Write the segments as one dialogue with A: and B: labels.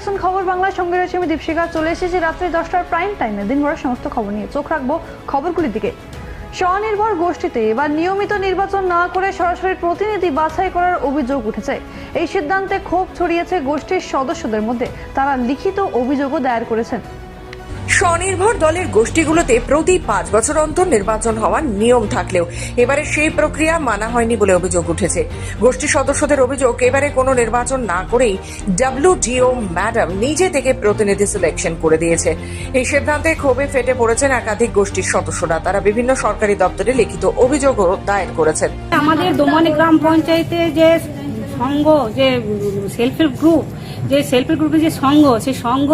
A: দেখছেন খবর বাংলা সঙ্গে রয়েছে আমি দীপশিকা চলে এসেছি রাত্রি দশটার প্রাইম টাইমে দিনভরের সমস্ত খবর নিয়ে চোখ রাখব খবরগুলির দিকে। স্বনির্ভর গোষ্ঠীতে এবার নিয়মিত নির্বাচন না করে সরাসরি প্রতিনিধি বাছাই করার অভিযোগ উঠেছে। এই সিদ্ধান্তে ক্ষোভ ছড়িয়েছে গোষ্ঠীর সদস্যদের মধ্যে। তারা লিখিত অভিযোগও দায়ের করেছেন।
B: স্বনির্ভর দলের গোষ্ঠীগুলোতে প্রতি পাঁচ বছর অন্তর নির্বাচন হওয়ার নিয়ম থাকলেও এবারে সেই প্রক্রিয়া মানা হয়নি বলে অভিযোগ উঠেছে। গোষ্ঠীর সদস্যদের অভিযোগ, এবারে কোনো নির্বাচন না করেই ডাব্লিউডিও ম্যাডাম নিজে থেকে প্রতিনিধি সিলেকশন করে দিয়েছে। এই সিদ্ধান্তে ক্ষোভে ফেটে পড়েছেন একাধিক গোষ্ঠীর সদস্যরা। তারা বিভিন্ন সরকারি দপ্তরে লিখিত অভিযোগও দায়ের করেছেন।
C: আমাদের দোমনে গ্রাম পঞ্চায়েতে যে সংঘ, যে সেলফ হেল্প গ্রুপ যে সেলফ হেল্প গ্রুপের যে সংঘ সেই সংঘ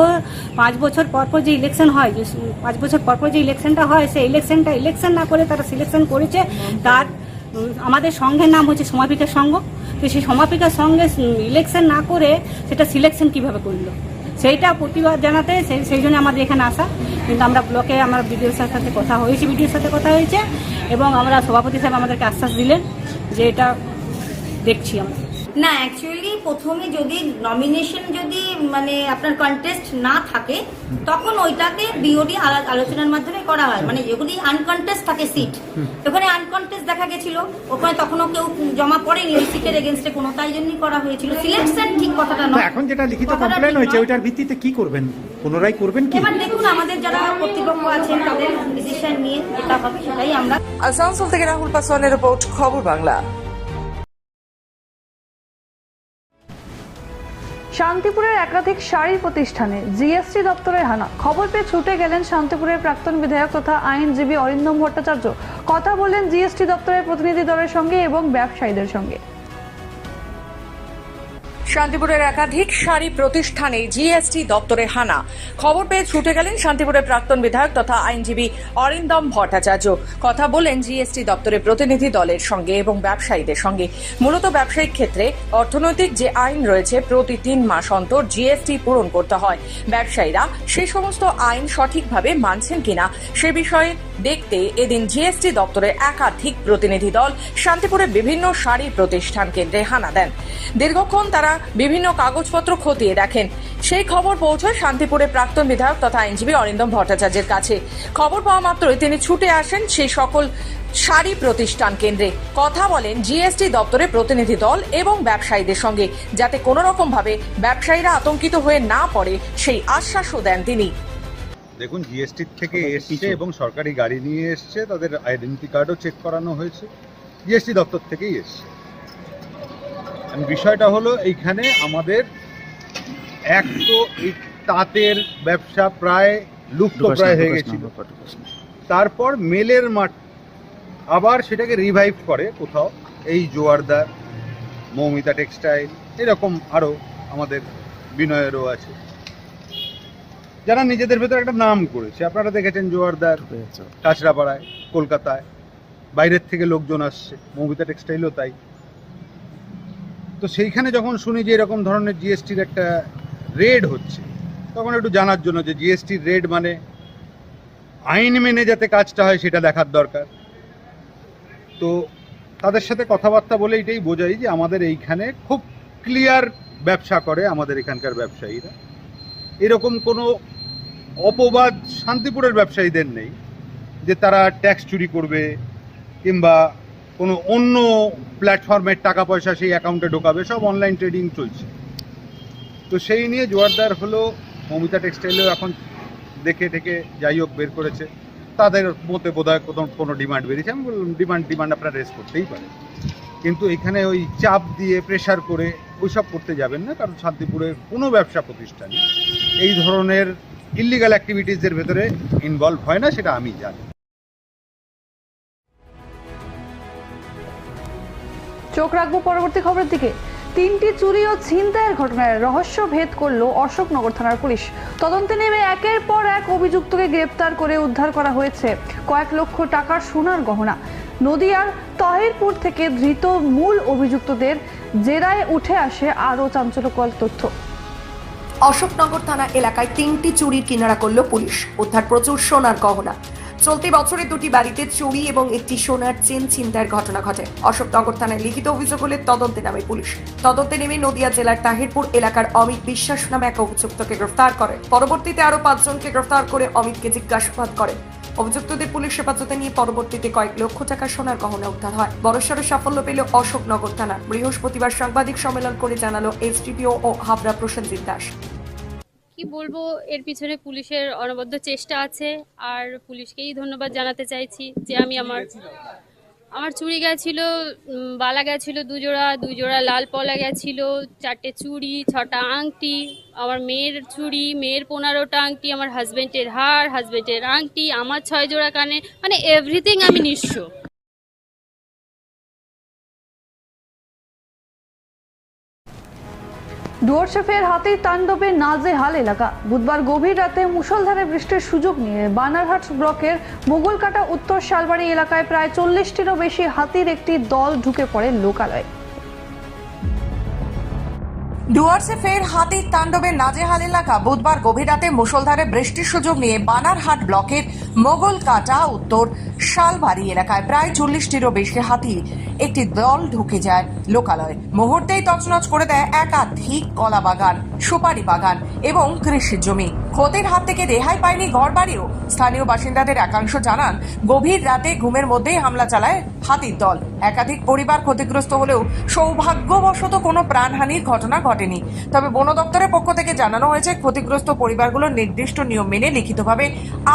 C: পাঁচ বছর পর পর যে ইলেকশন হয়, যে পাঁচ বছর পর পর যে ইলেকশনটা হয়, সেই ইলেকশনটা ইলেকশন না করে তারা সিলেকশন করেছে। তার, আমাদের সংঘের নাম হচ্ছে সমাপিকা সংঘ তো সেই সমাপিকা সংঘে ইলেকশন না করে সেটা সিলেকশন কীভাবে করল? সেইটা প্রতিবাদ জানাতে সেই সেই জন্য আমাদের এখানে আসা। কিন্তু আমরা ব্লকে আমার বিডিওর সাথে কথা হয়েছে বিডিওর সাথে কথা হয়েছে। এবং আমরা সভাপতি সাহেব আমাদেরকে আশ্বাস দিলেন যে এটা দেখছি আমরা।
D: না অ্যাকচুয়ালি প্রথমে যদি নমিনেশন যদি মানে আপনার কন্টেস্ট না থাকে তখন ওইটাকে বিওডি আলোচনার মাধ্যমে করা হয়। মানে যদি আনকন্টেস্ট থাকে সিট ওখানে আনকন্টেস্ট দেখা গেছিল ওখানে তখনও কেউ জমা পড়েনি ওই সিটের এগেনস্টে কোনো তাই জন্যই করা হয়েছিল। সিলেকশন ঠিক কথাটা নয়।
E: এখন যেটা লিখিত কমপ্লেন হয়েছে ওইটার ভিত্তিতে কি করবেন? পুনরায় করবেন কি?
D: এবার দেখুন আমাদের যারা কর্তৃপক্ষ আছেন তাদের ডিসিশন নিয়ে যেটা হবে সেটাই আমরা
B: আসানসোল থেকে রাহুল পাসওয়ানের রিপোর্ট খবর বাংলা।
A: শান্তিপুরের একাধিক শাড়ি প্রতিষ্ঠানে জিএসটি দপ্তরের হানা। খবর পেয়ে ছুটে গেলেন শান্তিপুরের প্রাক্তন বিধায়ক তথা আইনজীবী অরিন্দম ভট্টাচার্য। কথা বললেন জিএসটি দপ্তরের প্রতিনিধি দলের সঙ্গে এবং ব্যবসায়ীদের সঙ্গে।
B: শান্তিপুরের একাধিক শাড়ি প্রতিষ্ঠানে জিএসটি দপ্তরে হানা। খবর পেয়ে ছুটে গেলেন শান্তিপুরের প্রাক্তন বিধায়ক তথা আইনজীবী অরিন্দম ভট্টাচার্য। কথা বলেন জিএসটি দপ্তরের প্রতিনিধি দলের সঙ্গে এবং ব্যবসায়ীদের সঙ্গে। মূলত ব্যবসায়িক ক্ষেত্রে অর্থনৈতিক যে আইন রয়েছে, প্রতি তিন মাস অন্তর জিএসটি পূরণ করতে হয়। ব্যবসায়ীরা সেই সমস্ত আইন সঠিকভাবে মানছেন কিনা, সে বিষয়ে দেখতে এদিন জিএসটি দপ্তরের একাধিক প্রতিনিধি দল শান্তিপুরের বিভিন্ন শাড়ি প্রতিষ্ঠান কেন্দ্রে হানা দেন। দীর্ঘক্ষণ তারা বিভিন্ন কাগজপত্র খতিয়ে দেখেন। সেই খবর পৌঁছয় শান্তিপুরের প্রাক্তন বিধায়ক তথা আইনজীবী অরিন্দম ভট্টাচার্যের কাছে। খবর পাওয়া মাত্রই তিনি ছুটে আসেন সেই সকল শাড়ি প্রতিষ্ঠান কেন্দ্রে। কথা বলেন জিএসটি দপ্তরের প্রতিনিধি দল এবং ব্যবসায়ীদের সঙ্গে, যাতে কোনো রকম ভাবে ব্যবসায়ীরা আতঙ্কিত হয়ে না পড়ে সেই আশ্বাসও দেন তিনি।
F: দেখুন জিএসটির থেকে এসছে এবং সরকারি গাড়ি নিয়ে এসছে তাদের আইডেন্টি কার্ডও চেক করানো হয়েছে। জিএসটি দপ্তর থেকেই এসছে। বিষয়টা হলো এইখানে আমাদের এক তো এই তাঁতের ব্যবসা প্রায় লুপ্ত প্রায় হয়ে গেছিল। তারপর মেলের মাঠ আবার সেটাকে রিভাইভ করে কোথাও এই জোয়ারদার মৌমিতা টেক্সটাইল এরকম আরও আমাদের বিনয়েরও আছে। যারা নিজেদের ভেতরে একটা নাম করেছে। আপনারা দেখেছেন জোয়ারদার কাঁচরাপাড়ায় কলকাতায় বাইরের থেকে লোকজন আসছে। মৌমিতা টেক্সটাইলও তাই। তো সেইখানে যখন শুনি যে এরকম ধরনের জিএসটির একটা রেড হচ্ছে তখন একটু জানার জন্য যে জিএসটির রেড মানে আইন মেনে যাতে কাজটা হয় সেটা দেখার দরকার। তো তাদের সাথে কথাবার্তা বলে এটাই বোঝাই যে আমাদের এইখানে খুব ক্লিয়ার ব্যবসা করে আমাদের এখানকার ব্যবসায়ীরা। এরকম কোনো অপবাদ শান্তিপুরের ব্যবসায়ীদের নেই, যে তারা ট্যাক্স চুরি করবে কিংবা কোনো অন্য প্ল্যাটফর্মের টাকা পয়সা সেই অ্যাকাউন্টে ঢোকাবে, সব অনলাইন ট্রেডিং চলছে। তো সেই নিয়ে জোয়ারদার হলো, মমিতা টেক্সটাইলেও এখন দেখে টেকে যাই হোক বের করেছে। তাদের মতে বোধ হয় কোনো কোনো ডিমান্ড বেরিয়েছে। আমি বললাম ডিমান্ড ডিমান্ড আপনারা রেস করতেই পারে কিন্তু এখানে ওই চাপ দিয়ে প্রেশার করে ওইসব করতে যাবেন না, কারণ শান্তিপুরের কোনো ব্যবসা প্রতিষ্ঠানে এই ধরনের ইলিগাল অ্যাক্টিভিটিসের ভেতরে ইনভলভ হয় না, সেটা আমি জানি।
A: চোখ রাখব পরবর্তী খবরের দিকে। তিনটি চুরি ও ছিনতাইয়ের ঘটনায় রহস্য ভেদ করল অশোকনগর থানার পুলিশ। তদন্তে নেমে একের পর এক অভিযুক্তকে গ্রেপ্তার করে উদ্ধার করা হয়েছে কয়েক লক্ষ টাকার সোনার গহনা। নদিয়ার তহিরপুর থেকে ধৃত মূল অভিযুক্তদের জেরায় উঠে আসে আরও চাঞ্চল্যকর তথ্য।
G: অশোকনগর থানা এলাকায় তিনটি চুরির কিনারা করল পুলিশ। উদ্ধার প্রচুর সোনার গহনা। চলতি বছরে দুটি বাড়িতে চুরি এবং একটি সোনার চেন ছিনতাইয়ের ঘটনা ঘটে। অশোকনগর থানায় লিখিত অভিযোগ হলে তদন্তে নামে পুলিশ। তদন্তে নেমে নদিয়া জেলার তাহিরপুর এলাকার অমিত বিশ্বাস নামে এক অভিযুক্তকে গ্রেফতার করে। পরবর্তীতে আরও পাঁচজনকে গ্রেফতার করে অমিতকে জিজ্ঞাসাবাদ করে। অভিযুক্তদের পুলিশ হেফাজতে নিয়ে পরবর্তীতে কয়েক লক্ষ টাকা সোনার গহনা উদ্ধার হয়। বড়সড় সাফল্য পেল অশোকনগর থানা। বৃহস্পতিবার সাংবাদিক সম্মেলন করে জানালো এসডিপিও ও হাবড়া প্রসেনজিৎ দাস।
H: কি বলব, এর পিছনে পুলিশের অনবদ্য চেষ্টা আছে, আর পুলিশকেই ধন্যবাদ জানাতে চাইছি যে আমি আমার আমার চুড়ি গেছিল বালা গেছিল দুজোড়া দুজোড়া লাল পলা গেছিল, চারটে চুড়ি, ছটা আংটি, আমার মেয়ের চুড়ি, মেয়ের পনেরোটা আংটি, আমার হাজব্যান্ডের হার হাজব্যান্ডের আংটি, আমার ছয় জোড়া কানে মানে এভরিথিং আমি নিঃস্ব।
A: ডুয়ার্সেফের হাতির তাণ্ডবে নাজেহাল এলাকা। বুধবার গভীর রাতে মুষলধারে বৃষ্টির সুযোগ নিয়ে বানারহাট ব্লকের মোগলকাটা উত্তর শালবাড়ি এলাকায় প্রায় চল্লিশটিরও বেশি হাতির একটি দল ঢুকে পড়ে লোকালয়ে।
B: ডুয়ার্সে ফের হাতির তাণ্ডবে নাজেহাল এলাকা। বুধবার গভীর রাতে মুষলধারে বৃষ্টির সুযোগ নিয়ে বানারহাট ব্লকের মোগল কাটা উত্তর শালবাড়ি এলাকায় প্রায় চল্লিশটিরও বেশি হাতি একটি দল ঢুকে যায় লোকালয়ে। মুহূর্তেই তছনছ করে দেয় একাধিক কলা বাগান, সুপারি বাগান এবং কৃষি জমি। ক্ষতির হাত থেকে রেহাই পায়নি ঘরবাড়িও। স্থানীয় বাসিন্দাদের একাংশ জানান, গভীর রাতে ঘুমের মধ্যেই হামলা চালায় হাতির দল। একাধিক পরিবার ক্ষতিগ্রস্ত হলেও সৌভাগ্যবশত কোনো প্রাণহানির ঘটনা। ঘটেনি। তবে বন দপ্তরের পক্ষ থেকে জানানো হয়েছে ক্ষতিগ্রস্ত পরিবারগুলো নির্দিষ্ট নিয়ম মেনে লিখিতভাবে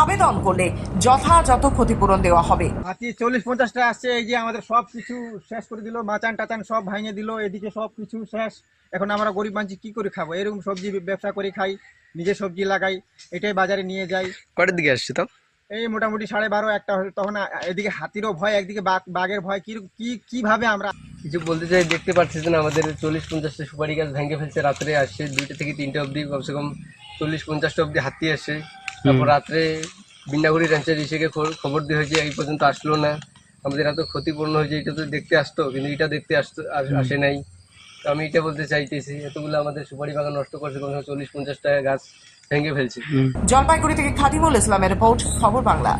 B: আবেদন করলে যথাযথ ক্ষতিপূরণ দেওয়া হবে।
I: হাতি চল্লিশ পঞ্চাশটা আসছে এই যে আমাদের সব কিছু শেষ করে দিল মাচান টাচান সব ভাঙে দিল এদিকে সব কিছু শেষ। এখন আমরা গরিব মানুষ কি করে খাব? এরকম সবজি ব্যবসা করে খাই নিজে সবজি লাগাই এটাই বাজারে নিয়ে যাই।
J: কটার দিকে আসছে তো
I: এই মোটামুটি সাড়ে বারো একটা হলে তখন এদিকে হাতিরও ভয় একদিকে বাঘ বাঘের ভয়। কি কি কীভাবে আমরা
J: কিছু বলতে চাই দেখতে পাচ্ছেন আমাদের চল্লিশ পঞ্চাশটা সুপারি গাছ ভেঙে ফেলছে রাত্রে আসছে দুইটা থেকে তিনটে অবধি কমসে কম চল্লিশ পঞ্চাশটা অবধি হাতি আসছে তারপর রাত্রে বিন্নাগুড়ি রেঞ্চের ইসেকে খবর- খবর দিয়ে হয়েছে এই পর্যন্ত আসলো না। আমাদের এত ক্ষতিপূর্ণ হয়েছে এটা তো দেখতে আসতো কিন্তু এটা দেখতে আসতো আসে নাই। তো আমি এটা বলতে চাইতেছি এতগুলো আমাদের সুপারি বাগান নষ্ট করছে কমসে কম চল্লিশ পঞ্চাশটা গাছ। ভেঙে ফেলছে।
B: জলপাইগুড়ি থেকে খাদিমুল ইসলামের রিপোর্ট খবর বাংলা।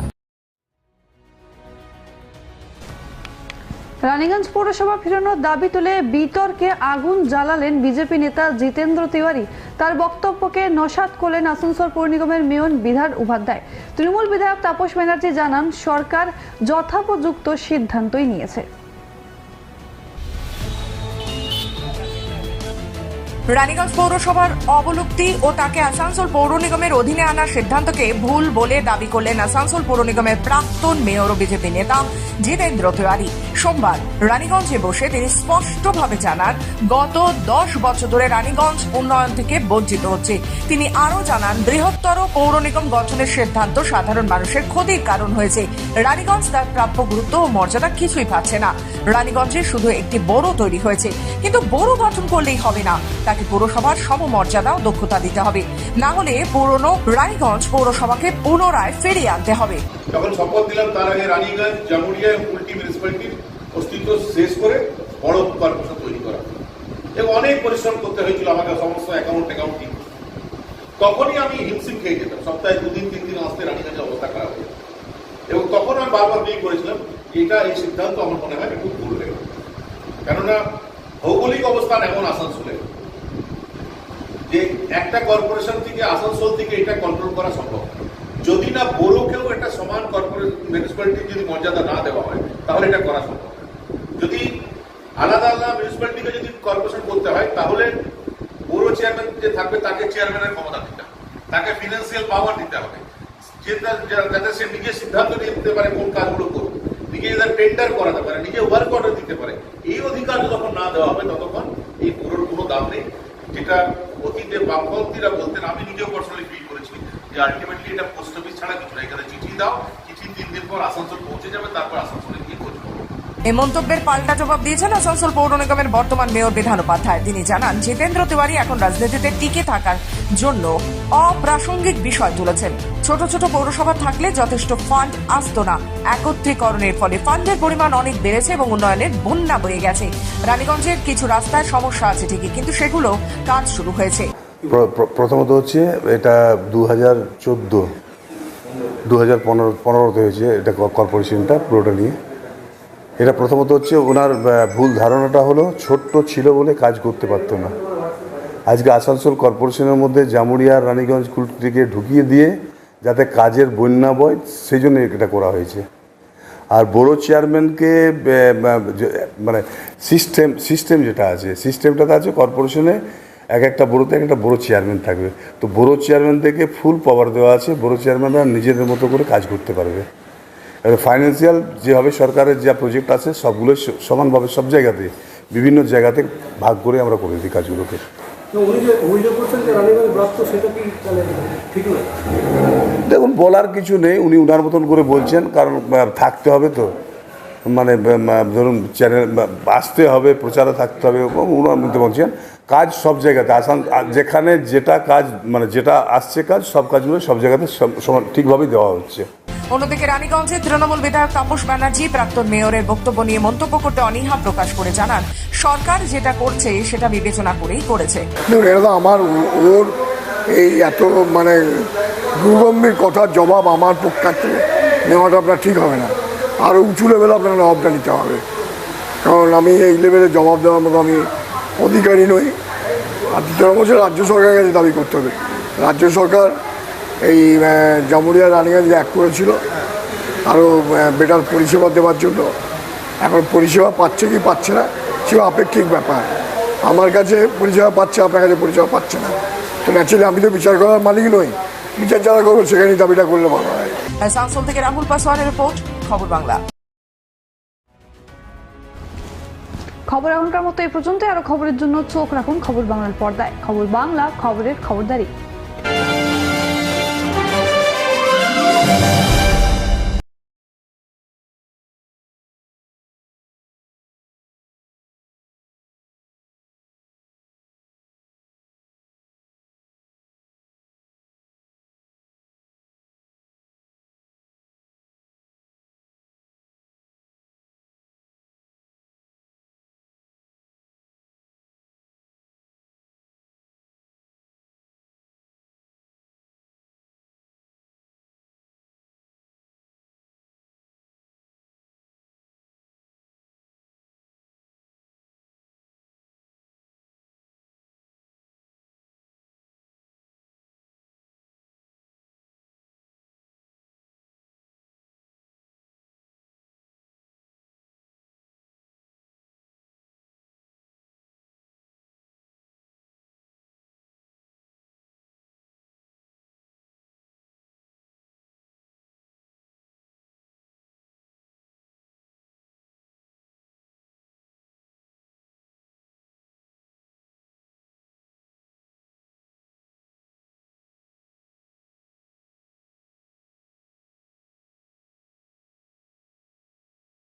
A: রানীগঞ্জ পৌরসভা ফেরানোর দাবি তুলে বিতর্কে আগুন জ্বালালেন বিজেপি নেতা জিতেন্দ্র তিওয়ারি। তার বক্তব্যকে নসাত করলেন আসানসোল পৌর নিগমের মেয়র বিধান উপাধ্যায়। তৃণমূল বিধায়ক তাপস ব্যানার্জি জানান সরকার যথোপযুক্ত সিদ্ধান্তই নিয়েছে।
B: রানীগঞ্জ পৌরসভার অবলুপ্তি ও তাকে আসানসোল পৌর নিগমের অধীনে আনার সিদ্ধান্তকে ভুল বলে দাবি করলেন আসানসোল পৌর নিগমের প্রাক্তন মেয়র ও বিজেপি নেতা জিতেন্দ্র তিওয়ারি। সোমবার রানীগঞ্জে বসে তিনি স্পষ্টভাবে জানান, গত দশ বছর ধরে রানীগঞ্জ উন্নয়ন থেকে বঞ্চিত হচ্ছে। তিনি আরও জানান, বৃহত্তর পৌর নিগম গঠনের সিদ্ধান্ত সাধারণ মানুষের ক্ষতির কারণ হয়েছে। রানীগঞ্জ তার প্রাপ্য গুরুত্ব ও মর্যাদা কিছুই পাচ্ছে না। রানীগঞ্জে শুধু একটি বড় তৈরি হয়েছে। কিন্তু বড় গঠন করলেই হবে না। তাকে পৌরসভার সমমর্যাদা ও দক্ষতা দিতে হবে। না হলে পুরনো রানীগঞ্জ পৌরসভাকে পুনরায় ফিরিয়ে আনতে হবে।
K: যখন শপথ দিলাম, তার আগে রানীগঞ্জ, জামুরিয়া কুলটি মিউনিসিপ্যালিটির অস্তিত্ব শেষ করে বড় কর্পোরেশন তৈরি করা। এবং অনেক পরিশ্রম করতে হয়েছিল আমাকে, সমস্ত অ্যাকাউন্ট অ্যাকাউন্ট ঠিক। তখনই আমি হিমসিম খেয়ে যেতাম। সপ্তাহে দুদিন তিন দিন আসতে রানীগঞ্জের অবস্থা খারাপ হয়ে এবং তখন আমি বারবার বিয়ে করেছিলাম, এটা এই সিদ্ধান্ত আমার মনে হয় একটু ভুল হয়ে কেননা ভৌগোলিক অবস্থান এমন আসানসোলে যে একটা কর্পোরেশন থেকে আসানসোল থেকে এটা কন্ট্রোল করা সম্ভব। যদি না বড়কেও একটা সমান কর্পোরেট মিউনিসিপ্যালিটির যদি মর্যাদা না দেওয়া হয়, তাহলে এটা করা সম্ভব যদি আলাদা আলাদা মিউনিসিপ্যালিটিকে যদি কর্পোরেশন করতে হয়, তাহলে বড় চেয়ারম্যান যে থাকবে, তাকে চেয়ারম্যানের ক্ষমতা দিতে হবে। তাকে ফিনান্সিয়াল পাওয়ার দিতে হবে। যাতে সে নিজে সিদ্ধান্ত নিয়ে দিতে পারে কোন কাজগুলো করবে নিজে যাতে টেন্ডার করাতে পারে, নিজে ওয়ার্ক অর্ডার দিতে পারে। এই অধিকার যখন না দেওয়া হবে, ততক্ষণ এই পুরোর কোনো দাম নেই। যেটা অতীতে বামপন্থীরা বলতেন, আমি নিজেও পার্সোনালি ফিল করেছি যে আলটিমেটলি এটা পোস্ট অফিস ছাড়া কিছু না। এখানে চিঠি দাও, চিঠি তিন দিন পর আসানসোল পৌঁছে যাবে, তারপর আসানসোলে
B: এই মন্তব্যের পাল্টা জবাব দিয়েছেন আসানসোল পৌর নিগমের বর্তমান মেয়র বিধান উপাধ্যায়। তিনি জানান, জিতেন্দ্র তিওয়ারি এখন রাজনীতিতে টিকে থাকার জন্য অপ্রাসঙ্গিক বিষয় তুলেছেন। ছোট ছোট পৌরসভা থাকলে যথেষ্ট ফান্ড আসতো না। একত্রীকরণের ফলে ফান্ডের পরিমাণ অনেক বেড়েছে এবং উন্নয়নের বন্যা বয়ে গেছে। রানীগঞ্জের কিছু রাস্তায় সমস্যা আছে ঠিকই, কিন্তু সেগুলো কাজ শুরু হয়েছে।
L: প্র- প্র- প্রথমত হচ্ছে এটা দু হাজার চোদ্দ দু হাজার পনেরো, পনেরোতে হয়েছে এটা কর্পোরেশনটা পুরোটা নিয়ে। এটা প্রথমত হচ্ছে ওনার ভুল ধারণাটা হলো ছোট্ট ছিল বলে কাজ করতে পারতো না। আজকে আসানসোল কর্পোরেশনের মধ্যে জামুরিয়া আর রানীগঞ্জ কুলটিকে ঢুকিয়ে দিয়ে যাতে কাজের বন্যা বয় সেই জন্য এটা করা হয়েছে। আর বড় চেয়ারম্যানকে মানে সিস্টেম সিস্টেম যেটা আছে, সিস্টেমটাতে আছে কর্পোরেশনে এক একটা বড়োতে এক একটা বড় চেয়ারম্যান থাকবে। তো বড় চেয়ারম্যানদেরকে ফুল পাওয়ার দেওয়া আছে বড় চেয়ারম্যানরা নিজেদের মতো করে কাজ করতে পারবে। ফাইন্যান্সিয়াল যেভাবে সরকারের যা প্রজেক্ট আছে সবগুলো সমানভাবে সব জায়গাতে বিভিন্ন জায়গাতে ভাগ করে আমরা করে দিই কাজগুলোকে। দেখুন বলার কিছু নেই উনি উনার মতন করে বলছেন কারণ থাকতে হবে তো। মানে ধরুন চ্যানেল আসতে হবে প্রচারে থাকতে হবে উনার মধ্যে বলছেন কাজ সব জায়গাতে আসান যেখানে যেটা কাজ মানে যেটা আসছে কাজ সব কাজগুলো সব জায়গাতে সম- সমান ঠিকভাবেই দেওয়া হচ্ছে।
B: অন্যদিকে রানীগঞ্জে তৃণমূল বিধায়ক তাপস ব্যানার্জি, প্রাক্তন মেয়রের বক্তব্য নিয়ে মন্তব্য করতে অনীহা প্রকাশ করে জানান, সরকার যেটা করছে সেটা বিবেচনা করেই করেছে।
M: আমার ওর এই এত মানে দুর্গম্ভীর কথার জবাব আমার পক্ষার্থে নেওয়াটা আপনার ঠিক হবে না। আরও উঁচু লেভেলে আপনার জবাবটা নিতে হবে। কারণ আমি এই লেভেলে জবাব দেওয়ার মতো আমি অধিকারী নই। আর দ্বিতীয় বছর রাজ্য সরকারের কাছে দাবি করতে হবে। রাজ্য সরকার এই জামুরিয়া রানীগঞ্জ এক করেছিল আরও বেটার পরিষেবা দেওয়ার জন্য। এখন পরিষেবা পাচ্ছে কি পাচ্ছে না সে আপেক্ষিক ব্যাপার। আমার কাছে পরিষেবা পাচ্ছে আপনার কাছে পরিষেবা পাচ্ছে না। তো ন্যাচারালি আমি তো বিচার করার মালিক নই। বিচার যারা করব সেখানেই দাবিটা করলে ভালো হয়।
B: আসানসোল থেকে রাহুল পাসওয়ানের রিপোর্ট খবর বাংলা।
A: খবর এখনকার মতো এই পর্যন্ত আরও খবরের জন্য চোখ রাখুন খবর বাংলার পর্দায়। খবর বাংলা খবরের খবরদারি।